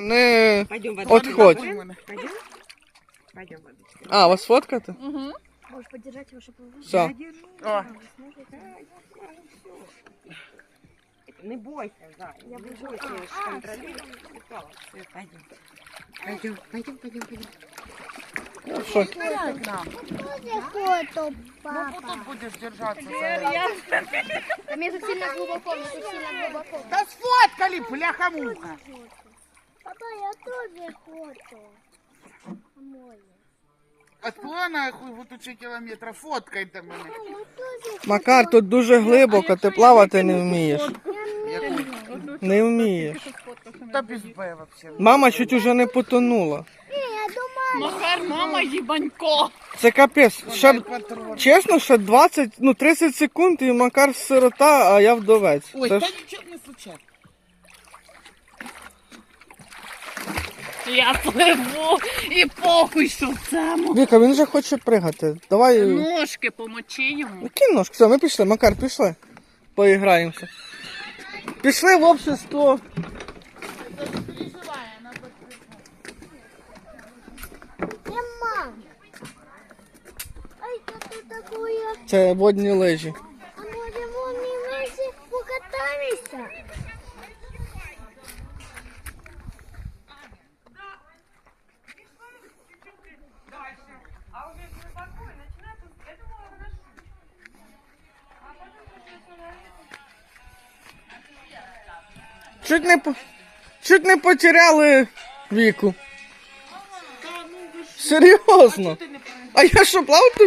Не Пойдем. Пойдем? Пойдем. А, вас фотка-то? Угу. Можешь поддержать его, чтобы Все. О. А, а, не бойся, да. Я не бойся, я а, же контролирую. Пойдем. Пойдем, пойдем, пойдем, пойдем. Ну, что? Фото, папа. Ну, тут будешь держаться. Там я так сильно глубоко, так сильно глубоко. Да сфоткали, бляха-муха. Папа, я тоже фото. Моє. Отплона вот учи кілометра, фоткайте мене. Макар, тут дуже глибоко, ти плавати не вмієш. Не вмієш. Та без Б вообще. Мама чуть уже не потонула. я думаю, Махар, мама, їбанько. Це капець. Ще, чесно, ще 20, ну 30 секунд і Макар сирота, а я вдовець. Ой, Це та ж нічого не случайно. Я пливу і похуй, що в цьому. Віка, він же хоче пригати. Давай. Ножки помочи йому. Які ножки? Все, ми пішли, Макар, пішли. Поіграємося. Пішли в общество. Це водні лижі. А може вони вместе покатаемся? Чуть не по- чуть не потеряли віку. Серйозно. А я що плавати вмію?